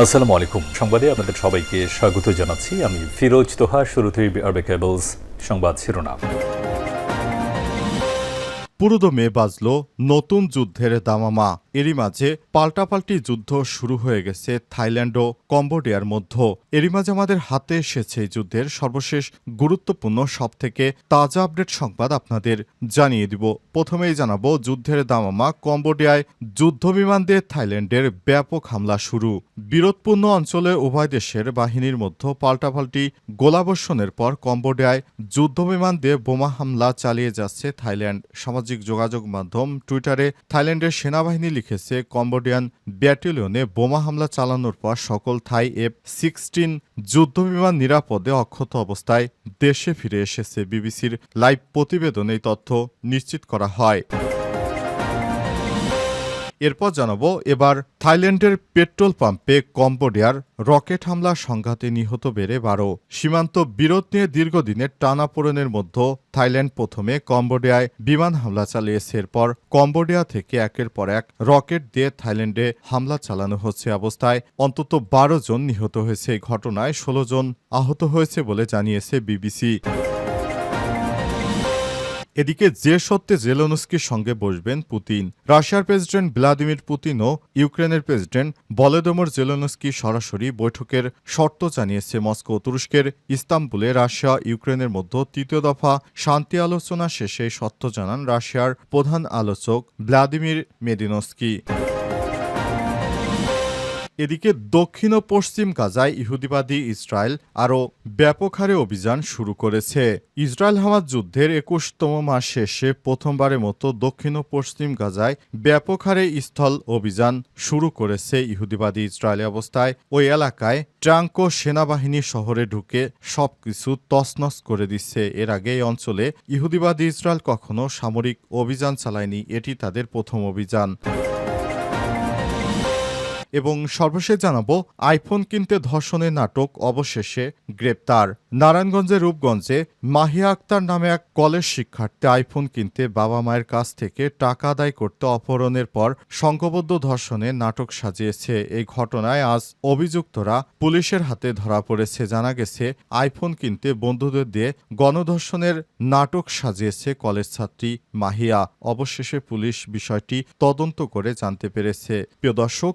আসসালামু আলাইকুম। সংবাদে আপনাদের সবাইকে স্বাগত জানাচ্ছি। আমি ফিরোজ তোহা শুরুতেই আরবে কেবলস সংবাদ শিরোনাম। পুরোদমে বাজল নতুন যুদ্ধের দামামা। এরই মাঝে পাল্টাপাল্টি যুদ্ধ শুরু হয়ে গেছে থাইল্যান্ড ও কম্বোডিয়ার মধ্যে। এরই মাঝে আমাদের হাতে এসেছে যুদ্ধের সর্বশেষ গুরুত্বপূর্ণ সবথেকে তাজা আপডেট সংবাদ আপনাদের জানিয়ে দিব। প্রথমেই জানাব, যুদ্ধের দামামা কম্বোডিয়ায় যুদ্ধবিমান দিয়ে থাইল্যান্ডের ব্যাপক হামলা শুরু। বিরোধপূর্ণ অঞ্চলে উভয় দেশের বাহিনীর মধ্যে পাল্টাপাল্টি গোলাবর্ষণের পর কম্বোডিয়ায় যুদ্ধবিমান দিয়ে বোমা হামলা চালিয়ে যাচ্ছে থাইল্যান্ড। সামাজিক যোগাযোগ মাধ্যম টুইটারে থাইল্যান্ডের সেনাবাহিনী লিখেছে, কম্বোডিয়ান ব্যাটালিয়নে বোমা হামলা চালানোর পর সকল থাই এফ সিক্সটিন যুদ্ধবিমান নিরাপদে অক্ষত অবস্থায় দেশে ফিরে এসেছে বিবিসির লাইভ প্রতিবেদনে এই তথ্য নিশ্চিত করা হয়। এরপর জানাব, এবার থাইল্যান্ডের পেট্রোল পাম্পে কম্বোডিয়ার রকেট হামলা সংঘাতে নিহত বেড়ে বারো। সীমান্ত বিরোধ নিয়ে দীর্ঘদিনের টানাপোড়েনের মধ্যে থাইল্যান্ড প্রথমে কম্বোডিয়ায় বিমান হামলা চালিয়েছে। এরপর কম্বোডিয়া থেকে একের পর এক রকেট দিয়ে থাইল্যান্ডে হামলা চালানো হচ্ছে অবস্থায় অন্তত বারো জন নিহত হয়েছে। এই ঘটনায় ষোলো জন আহত হয়েছে বলে জানিয়েছে বিবিসি। এদিকে যে সত্যে জেলোনস্কির সঙ্গে বসবেন পুতিন, রাশিয়ার প্রেসিডেন্ট ভ্লাদিমির পুতিনও ইউক্রেনের প্রেসিডেন্ট বলেদমর জেলোনস্কি সরাসরি বৈঠকের শর্ত জানিয়েছে মস্কো। তুরস্কের ইস্তাম্বুলে রাশিয়া ইউক্রেনের মধ্যে তৃতীয় দফা শান্তি আলোচনা শেষে সত্য জানান রাশিয়ার প্রধান আলোচক ভ্লাদিমির মেদিনস্কি। এদিকে দক্ষিণ ও পশ্চিম গাজায় ইহুদিবাদী ইসরায়েল আরও ব্যাপক হারে অভিযান শুরু করেছে। ইসরায়েল হামাজ যুদ্ধের একুশতম মাস শেষে প্রথমবারের মতো দক্ষিণ ও পশ্চিম গাজায় ব্যাপক হারে স্থল অভিযান শুরু করেছে ইহুদিবাদী ইসরায়েলি অবস্থায়। ওই এলাকায় ট্রাঙ্ক সেনাবাহিনী শহরে ঢুকে সবকিছু তছনছ করে দিচ্ছে। এর আগে এই অঞ্চলে ইহুদিবাদী ইসরায়েল কখনো সামরিক অভিযান চালায়নি, এটি তাদের প্রথম অভিযান। এবং সর্বশেষ জানাব, আইফোন কিনতে ধর্ষণের নাটক অবশেষে গ্রেপ্তার। নারায়ণগঞ্জের রূপগঞ্জে মাহিয়া আক্তার নামে এক কলেজ শিক্ষার্থী আইফোন কিনতে বাবা মায়ের কাছ থেকে টাকা আদায় করতে অপহরণের পর সংঘবদ্ধ ধর্ষণে নাটক সাজিয়েছে। এই ঘটনায় আজ অভিযুক্তরা পুলিশের হাতে ধরা পড়েছে। জানা গেছে, আইফোন কিনতে বন্ধুদের দিয়ে গণধর্ষণের নাটক সাজিয়েছে কলেজ ছাত্রী মাহিয়া। অবশেষে পুলিশ বিষয়টি তদন্ত করে জানতে পেরেছে। প্রিয় দর্শক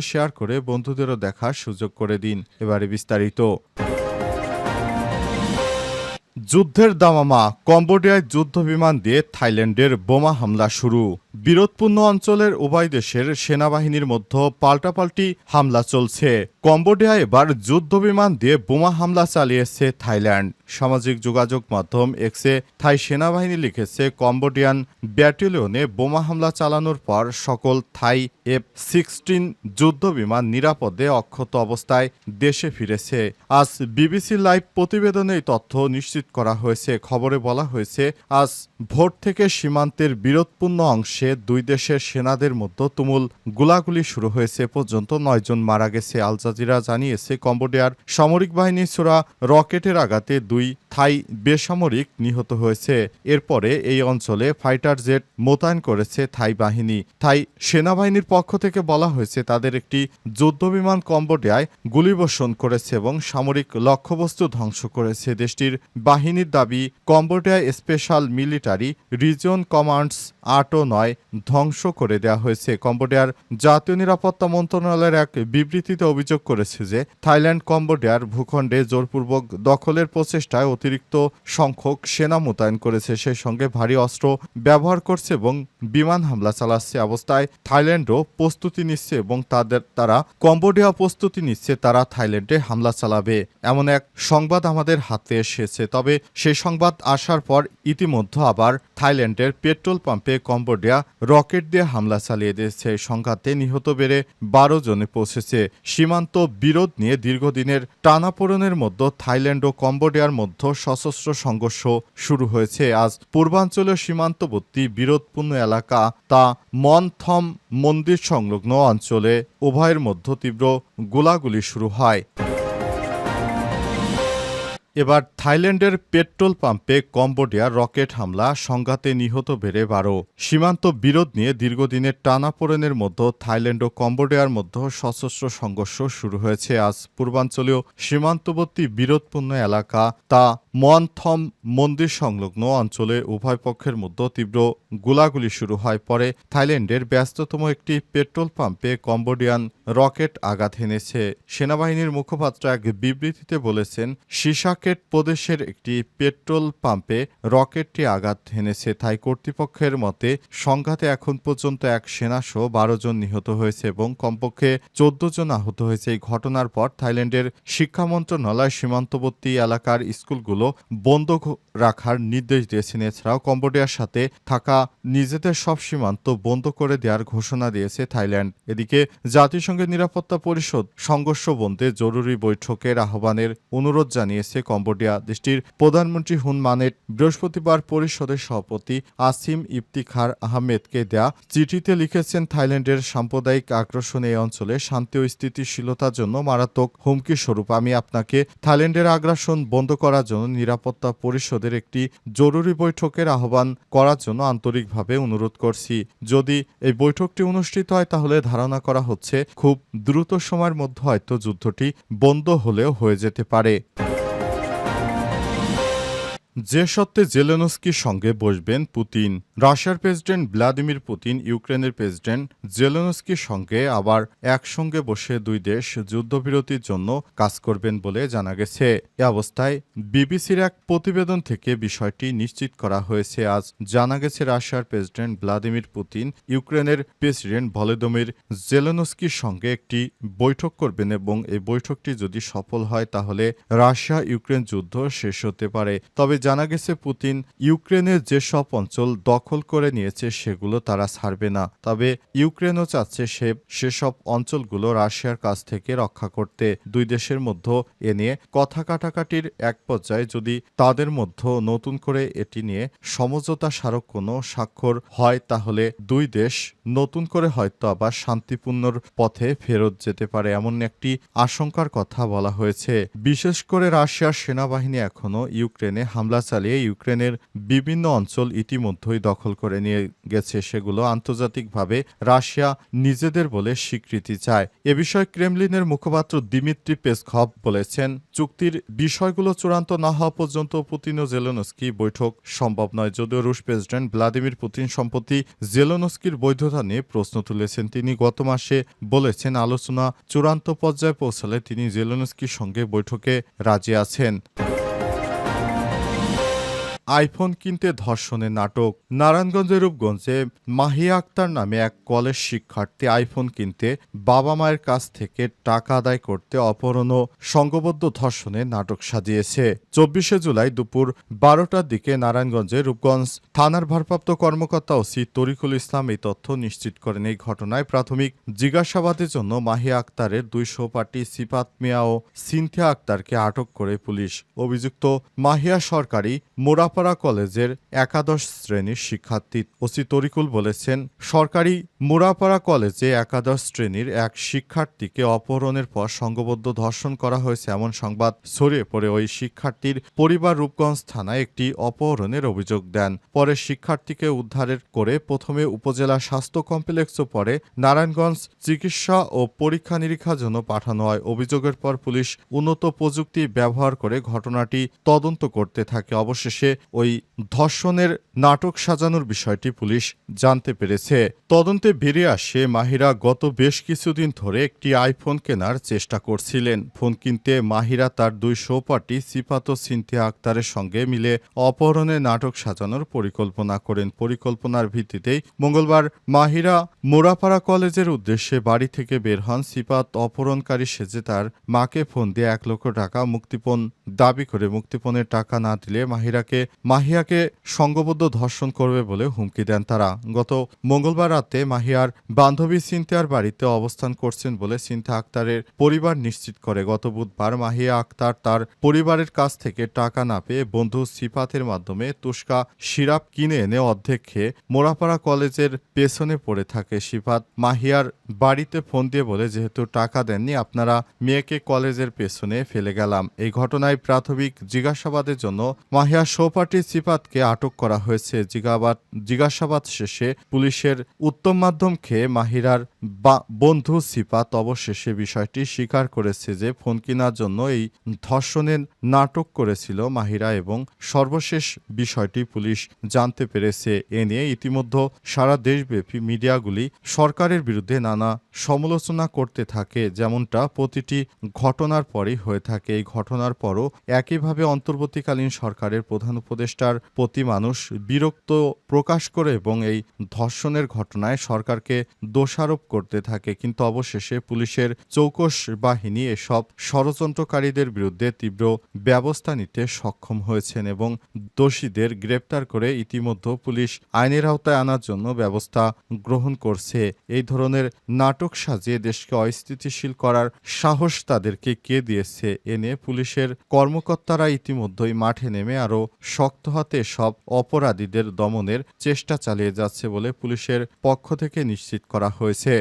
শেয়ার করে বন্ধুদেরও দেখার সুযোগ করে দিন, এবারে বিস্তারিত। যুদ্ধের দামামা, কম্বোডিয়ায় যুদ্ধ বিমান দিয়ে থাইল্যান্ডের বোমা হামলা শুরু। বিরোধপূর্ণ অঞ্চলের উভয় দেশের সেনাবাহিনীর মধ্যে পাল্টাপাল্টি হামলা চলছে। কম্বোডিয়া এবার যুদ্ধ বিমান দিয়ে বোমা হামলা চালিয়েছে থাইল্যান্ড। সামাজিক যোগাযোগ মাধ্যম এক্সে থাই সেনাবাহিনী লিখেছে, কম্বোডিয়ান ব্যাটালিয়নে বোমা হামলা চালানোর পর সকল থাই এফ সিক্সটিন যুদ্ধ বিমান নিরাপদে অক্ষত অবস্থায় দেশে ফিরেছে। আজ বিবিসি লাইভ প্রতিবেদনে এই তথ্য নিশ্চিত করা হয়েছে। খবরে বলা হয়েছে, আজ ভোর থেকে সীমান্তের বিরোধপূর্ণ অংশে দুই দেশের সেনাদের মধ্যে তুমুল গোলাগুলি শুরু হয়েছে পর্যন্ত। নয়জন মারা গেছে। আল জাজিরা জানিয়েছে, কম্বোডিয়ার সামরিক বাহিনী ছোড়া রকেটের আঘাতে দুই থাই বেসামরিক নিহত হয়েছে। এরপরে এই অঞ্চলে ফাইটার জেট মোতায়েন করেছে থাই বাহিনী। থাই সেনাবাহিনীর পক্ষ থেকে বলা হয়েছে, তাদের একটি যুদ্ধবিমান কম্বোডিয়ায় গুলিবর্ষণ করেছে এবং সামরিক লক্ষ্যবস্তু ধ্বংস করেছে। দেশটির বাহিনীর দাবি কম্বোডিয়ায় স্পেশাল মিলিটারি রিজন কমান্ডস আট ও নয় ধ্বংস করে দেওয়া হয়েছে। কম্বোডিয়ার জাতীয় নিরাপত্তা মন্ত্রণালয়ের এক বিবৃতিতে অভিযোগ করেছে যে, থাইল্যান্ড কম্বোডিয়ার ভূখণ্ডে জোরপূর্বক দখলের প্রচেষ্টায় অতিরিক্ত সংখ্যক সেনা মোতায়েন করেছে। সেই সঙ্গে ভারী অস্ত্র ব্যবহার করছে এবং বিমান হামলা চালাচ্ছে অবস্থায় থাইল্যান্ডও প্রস্তুতি নিচ্ছে এবং তাদের, তারা কম্বোডিয়া প্রস্তুতি নিচ্ছে, তারা থাইল্যান্ডে হামলা চালাবে। এমন এক সংবাদ আমাদের হাতে এসেছে। তবে সেই সংবাদ আসার পর ইতিমধ্যে আবার থাইল্যান্ডের পেট্রোল পাম্পে কম্বোডিয়া রকেট দিয়ে হামলা চালিয়ে দিয়েছে। সংঘাতে নিহত বেড়ে বারো জনে পৌঁছেছে। সীমান্ত বিরোধ নিয়ে দীর্ঘদিনের টানাপোড়েনের মধ্যে থাইল্যান্ড ও কম্বোডিয়ার মধ্যে সশস্ত্র সংঘর্ষ শুরু হয়েছে। আজ পূর্বাঞ্চলীয় সীমান্তবর্তী বিরোধপূর্ণ এলাকা তা মনথম মন্দির সংলগ্ন অঞ্চলে উভয়ের মধ্য তীব্র গোলাগুলি শুরু হয়। এবার থাইল্যান্ডের পেট্রোল পাম্পে কম্বোডিয়ার রকেট হামলা, সংঘাতে নিহত বেড়ে বারো। সীমান্ত বিরোধ নিয়ে দীর্ঘদিনের টানাপোড়েনের মধ্যে থাইল্যান্ড ও কম্বোডিয়ার মধ্যে সশস্ত্র সংঘর্ষ শুরু হয়েছে। আজ পূর্বাঞ্চলীয় সীমান্তবর্তী বিরোধপূর্ণ এলাকা তা মনথম মন্দির সংলগ্ন অঞ্চলে উভয় পক্ষের মধ্যে তীব্র গোলাগুলি শুরু হয়। পরে থাইল্যান্ডের ব্যস্ততম একটি পেট্রোল পাম্পে কম্বোডিয়ান রকেট আঘাত হেনেছে সেনাবাহিনীর মুখপাত্র এক বিবৃতিতে বলেছেন সিসাকেট প্রদেশের একটি পেট্রোল পাম্পে রকেটটি আঘাত হেনেছে। তাই কর্তৃপক্ষের মতে, সংঘাতে এখন পর্যন্ত এক সেনাসহ বারো জন নিহত হয়েছে এবং কমপক্ষে চোদ্দ জন আহত হয়েছে। এই ঘটনার পর থাইল্যান্ডের শিক্ষা মন্ত্রণালয় সীমান্তবর্তী এলাকার স্কুলগুলো বন্ধ রাখার নির্দেশ দিয়েছেন। এছাড়াও কম্বোডিয়ার সাথে থাকা নিজেদের সব সীমান্ত বন্ধ করে দেওয়ার ঘোষণা দিয়েছে থাইল্যান্ড। এদিকে জাতিসংঘের নিরাপত্তা পরিষদ সংঘর্ষ বন্ধে জরুরি বৈঠকের আহ্বানের অনুরোধ জানিয়েছে কম্বোডিয়া দেশটির প্রধানমন্ত্রী হুন মানেট বৃহস্পতিবার পরিষদের সভাপতি আসিম ইফতিখার আহমেদকে দেয়া চিঠিতে লিখেছেন, থাইল্যান্ডের সাম্প্রদায়িক আগ্রাসন এই অঞ্চলে শান্তি ও স্থিতিশীলতার জন্য মারাত্মক হুমকি স্বরূপ। আমি আপনাকে থাইল্যান্ডের আগ্রাসন বন্ধ করার জন্য নিরাপত্তা পরিষদের একটি জরুরি বৈঠকের আহ্বান করার জন্য আন্তরিকভাবে অনুরোধ করছি। যদি এই বৈঠকটি অনুষ্ঠিত হয়, তাহলে ধারণা করা হচ্ছে খুব দ্রুত সময়ের মধ্যে হয়তো যুদ্ধটি বন্ধ হলেও হয়ে যেতে পারে। যে সত্ত্বে জেলেনস্কির সঙ্গে বসবেন পুতিন রাশিয়ার প্রেসিডেন্ট ভ্লাদিমির পুতিন, ইউক্রেনের প্রেসিডেন্ট জেলেনস্কির সঙ্গে আবার একসঙ্গে বসে দুই দেশ যুদ্ধবিরতির জন্য কাজ করবেন বলে জানা গেছে। এ অবস্থায় বিবিসির এক প্রতিবেদন থেকে বিষয়টি নিশ্চিত করা হয়েছে। আজ জানা গেছে, রাশিয়ার প্রেসিডেন্ট ভ্লাদিমির পুতিন ইউক্রেনের প্রেসিডেন্ট ভলোদমির জেলেনস্কির সঙ্গে একটি বৈঠক করবেন এবং এই বৈঠকটি যদি সফল হয়, তাহলে রাশিয়া ইউক্রেন যুদ্ধ শেষ হতে পারে। তবে জানা গেছে, পুতিন ইউক্রেনের যেসব অঞ্চল দখল করে নিয়েছে সেগুলো তারা ছাড়বে না। তবে ইউক্রেনও চাচ্ছে সে, সেসব অঞ্চলগুলো রাশিয়ার কাছ থেকে রক্ষা করতে। দুই দেশের মধ্যে এ নিয়ে কথা কাটাকাটির এক পর্যায়ে যদি তাদের মধ্যে নতুন করে এটি নিয়ে সমঝোতা স্মারক কোনো স্বাক্ষর হয়, তাহলে দুই দেশ নতুন করে হয়তো আবার শান্তিপূর্ণর পথে ফেরত যেতে পারে এমন একটি আশঙ্কার কথা বলা হয়েছে। বিশেষ করে রাশিয়ার সেনাবাহিনী এখনও ইউক্রেনে হামলা চালিয়ে ইউক্রেনের বিভিন্ন অঞ্চল ইতিমধ্যেই দখল করে নিয়ে গেছে সেগুলো। আন্তর্জাতিকভাবে রাশিয়া নিজেদের বলে স্বীকৃতি চায়। এ বিষয়ে ক্রেমলিনের মুখপাত্র দিমিত্রি পেসকভ বলেছেন, চুক্তির বিষয়গুলো চূড়ান্ত না হওয়া পর্যন্ত পুতিন ও জেলেনস্কি বৈঠক সম্ভব নয়। যদিও রুশ প্রেসিডেন্ট ভ্লাদিমির পুতিন সম্প্রতি জেলেনস্কির বৈধতা নিয়ে প্রশ্ন তুলেছেন। তিনি গত মাসে বলেছেন, আলোচনা চূড়ান্ত পর্যায়ে পৌঁছালে তিনি জেলেনস্কির সঙ্গে বৈঠকে রাজি আছেন। আইফোন কিনতে ধর্ষণের নাটক। নারায়ণগঞ্জের রূপগঞ্জে মাহিয়া আক্তার নামে এক কলেজ শিক্ষার্থী আইফোন কিনতে বাবা মায়ের কাছ থেকে টাকা আদায় করতে অপহরণ ও সংঘবদ্ধ ধর্ষণের নাটক সাজিয়েছে। চব্বিশে জুলাই দুপুর বারোটার দিকে নারায়ণগঞ্জে রূপগঞ্জ থানার ভারপ্রাপ্ত কর্মকর্তা ওসি তরিকুল ইসলাম এই তথ্য নিশ্চিত করেন। এই ঘটনায় প্রাথমিক জিজ্ঞাসাবাদের জন্য মাহিয়া আক্তারের দুই সহপাঠী সিপাত মিয়া ও সিনথিয়া আক্তারকে আটক করে পুলিশ। অভিযুক্ত মাহিয়া সরকারি মোরাপাড়া কলেজের একাদশ শ্রেণির শিক্ষার্থী ওসি তরিকুল বলেছেন, সরকারি মোরাপাড়া কলেজে একাদশ শ্রেণির এক শিক্ষার্থীকে অপহরণের পর সংঘবদ্ধ ধর্ষণ করা হয়েছে এমন সংবাদ ছড়িয়ে পড়ে। ওই শিক্ষার্থীর পরিবার রূপগঞ্জ থানায় একটি অপহরণের অভিযোগ দেন। পরে শিক্ষার্থীকে উদ্ধারের করে প্রথমে উপজেলা স্বাস্থ্য কমপ্লেক্স ও পরে নারায়ণগঞ্জ চিকিৎসা ও পরীক্ষা নিরীক্ষার জন্য পাঠানো হয়। অভিযোগের পর পুলিশ উন্নত প্রযুক্তি ব্যবহার করে ঘটনাটি তদন্ত করতে থাকে। অবশেষে ওই ধর্ষণের নাটক সাজানোর বিষয়টি পুলিশ জানতে পেরেছে। তদন্তে বেরিয়ে আসে মাহিরা গত বেশ কিছুদিন ধরে একটি আইফোন কেনার চেষ্টা করছিলেন। ফোন কিনতে মাহিরা তার দুই সহপাঠী সিফাত ও আক্তারের সঙ্গে মিলে অপহরণের নাটক সাজানোর পরিকল্পনা করেন। পরিকল্পনার ভিত্তিতেই মঙ্গলবার মাহিরা মোরাপাড়া কলেজের উদ্দেশ্যে বাড়ি থেকে বের হন। সিপাত অপহরণকারী সেজে তার মাকে ফোন দিয়ে এক লক্ষ টাকা মুক্তিপণ দাবি করে মুক্তিপণের টাকা না দিলে মাহিরাকে মাহিয়াকে সংঘবদ্ধ ধর্ষণ করবে বলে হুমকি দেন তারা। গত মঙ্গলবার রাতে মাহিয়ার বান্ধবী সিনথিয়ার বাড়িতে অবস্থান করছেন বলে সিনথা আক্তারের পরিবার নিশ্চিত করে। গত বুধবার মাহিয়া আক্তার তার পরিবারের কাছ থেকে টাকা না পেয়ে বন্ধু সিফাতের মাধ্যমে তুস্কা সিরাপ কিনে এনে অর্ধেক খেয়ে মোড়াপাড়া কলেজের পেছনে পড়ে থাকে। সিফাত মাহিয়ার বাড়িতে ফোন দিয়ে বলে, যেহেতু টাকা দেননি, আপনারা মেয়েকে কলেজের পেছনে ফেলে গেলাম। এই ঘটনায় প্রাথমিক জিজ্ঞাসাবাদের জন্য মাহিয়া সৌপাটি সিফাতকে আটক করা হয়েছে। জিজ্ঞাবাদ জিজ্ঞাসাবাদ শেষে পুলিশের উত্তম মাধ্যম খেয়ে মাহিরার বন্ধু সিফাত অবশেষে বিষয়টি স্বীকার করেছে যে ফোন কেনার জন্য এই ধর্ষণের নাটক করেছিল মাহিরা এবং সর্বশেষ বিষয়টি পুলিশ জানতে পেরেছে। এ নিয়ে ইতিমধ্যে সারা দেশব্যাপী মিডিয়াগুলি সরকারের বিরুদ্ধে নানা সমালোচনা করতে থাকে, যেমনটা প্রতিটি ঘটনার পরই হয়ে থাকে। এই ঘটনার পরও একইভাবে অন্তর্বর্তীকালীন সরকারের প্রধান উপদেষ্টার প্রতি মানুষ বিরক্ত প্রকাশ করে এবং এই ধর্ষণের ঘটনায় সরকারকে দোষারোপ করতে থাকে। কিন্তু অবশেষে পুলিশের চৌকস বাহিনী এসব ষড়যন্ত্রকারীদের বিরুদ্ধে তীব্র ব্যবস্থা নিতে সক্ষম হয়েছেন এবং দোষীদের গ্রেপ্তার করে ইতিমধ্যে পুলিশ আইনের আওতায় আনার জন্য ব্যবস্থা গ্রহণ করছে। এই ধরনের নাটক সাজিয়ে দেশকে অস্থিতিশীল করার সাহস তাদেরকে কে দিয়েছে? এ নিয়ে পুলিশের কর্মকর্তারা ইতিমধ্যেই মাঠে নেমে আরও শক্ত হাতে সব অপরাধীদের দমনের চেষ্টা চালিয়ে যাচ্ছে বলে পুলিশের পক্ষ থেকে নিশ্চিত করা হয়েছে।